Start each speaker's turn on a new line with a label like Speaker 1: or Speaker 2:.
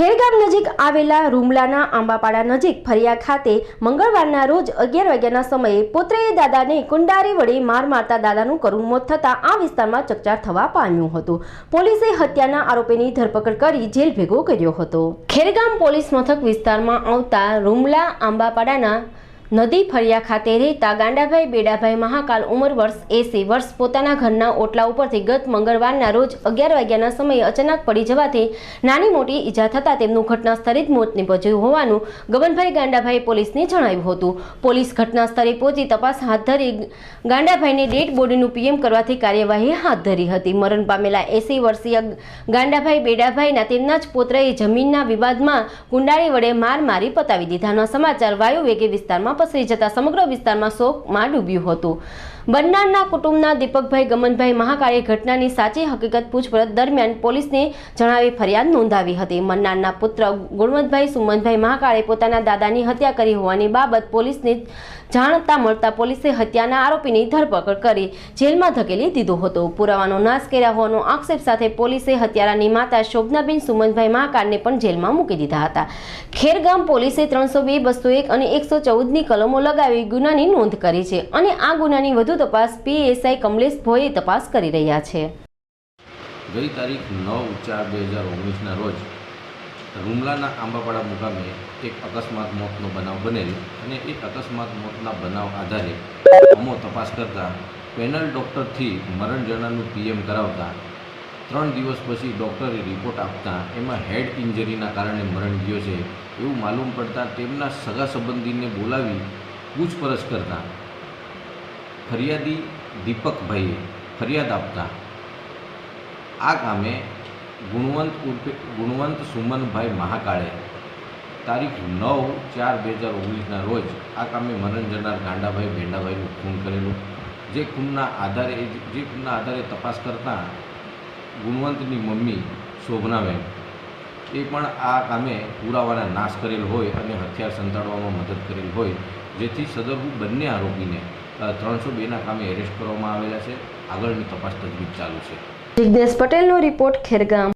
Speaker 1: ખેરગામ નજીક આવેલા રૂમલાના આંબાપાડા નજીક ફરિયા ખાતે મંગળવારના રોજ અગિયાર વાગ્યાના સમયે પુત્રએ દાદાને કુંડારી વડે માર મારતા દાદાનું કરુણ મોત થતાં આ વિસ્તારમાં ચકચાર થવા પામ્યું હતું. પોલીસે હત્યાના આરોપીની ધરપકડ કરી જેલ ભેગો કર્યો હતો. ખેરગામ પોલીસ મથક વિસ્તારમાં આવતા રૂમલા આંબાપાડાના નદી ફળિયા ખાતે રહેતા ગાંડાભાઈ બેડાભાઈ મહાકાલ ઉંમર વર્ષ એસી વર્ષ પોતાના ઘરના ઓટલા ઉપરથી ગત મંગળવારના રોજ અગિયાર વાગ્યાના સમયે અચાનક પડી જવાથી નાની મોટી ઈજા થતાં તેમનું ઘટના સ્થળે જ મોત નિપજ્યું હોવાનું ગગનભાઈ ગાંડાભાઈ પોલીસને જણાવ્યું હતું. પોલીસ ઘટના સ્થળે પહોંચી તપાસ હાથ ધરી ગાંડાભાઈને ડેડ બોડીનું પીએમ કરવાથી કાર્યવાહી હાથ ધરી હતી. મરણ પામેલા એસી વર્ષીય ગાંડાભાઈ બેડાભાઈના તેમના જ પુત્રએ જમીનના વિવાદમાં કુંડાળી વડે માર મારી પતાવી દીધાના સમાચાર વાયુ વેગે વિસ્તારમાં પસરી જતા સમગ્ર વિસ્તારમાં શોકમાં ડૂબ્યું હતું. બંનારના કુટુંબના દીપકભાઈ, ગમનભાઈ મહાકાળે ઘટનાની સાચી હકીકત પૂછપરછ દરમિયાન પોલીસને જણાવી ફરિયાદ નોંધાવી હતી. મન્નારના પુત્ર ગુણવંતભાઈ, સુમનભાઈ મહાકાળે પોતાના દાદાની હત્યા કરી હોવાની બાબત પોલીસને જાણતા મળતા પોલીસે હત્યાના આરોપીની ધરપકડ કરી જેલમાં ધકેલી દીધો હતો. પુરાવાનો નાશ કર્યા હોવાનો આક્ષેપ સાથે પોલીસે હત્યારાની માતા શોભનાબેન, સુમનભાઈ મહાકાળને પણ જેલમાં મૂકી દીધા હતા. ખેરગામ પોલીસે ત્રણસો બે બસો એક અને એકસો ચૌદની કલમો લગાવી ગુનાની નોંધ કરી છે અને આ ગુનાની વધુ તપાસ પીએસઆઈ કમલેશ ભોઈએ તપાસ કરી રહ્યા છે.
Speaker 2: ગઈ તારીખ નવ ચાર બે હજાર ઓગણીસના રોજ રૂમલાના આંબાપાડા મુકામે એક અકસ્માત મોતનો બનાવ બનેલ અને એ અકસ્માત મોતના બનાવ આધારે અમો તપાસ કરતા પેનલ ડૉક્ટરથી મરણ જણાનું પીએમ કરાવતા ત્રણ દિવસ પછી ડૉક્ટરે રિપોર્ટ આપતા એમાં હેડ ઇન્જરીના કારણે મરણ ગયો છે. એવું માલુમ પડતા તેમના સગા સંબંધીને બોલાવી પૂછપરછ કરતા ફરિયાદી દીપકભાઈએ ફરિયાદ આપતા આ કામે ગુણવંત ઉર્ફે ગુણવંત સુમનભાઈ મહાકાળે તારીખ નવ ચાર બે હજાર ઓગણીસના રોજ આ કામે મરણ જનાર ગાંડાભાઈ ભેંડાભાઈનું ખૂન કરેલું. જે ખૂનના આધારે જે ખૂનના આધારે તપાસ કરતાં ગુણવંતની મમ્મી શોભનાબેન એ પણ આ કામે પુરાવાના નાશ કરેલ હોય અને હથિયાર સંતાડવામાં મદદ કરેલ હોય, જેથી સદરુ બંને આરોપીને ત્રણસો બેના કામે એરેસ્ટ કરવામાં આવેલા છે. આગળની તપાસ તજવીજ ચાલુ છે.
Speaker 1: જિજ્ઞેશ પટેલનો રિપોર્ટ ખેરગામ.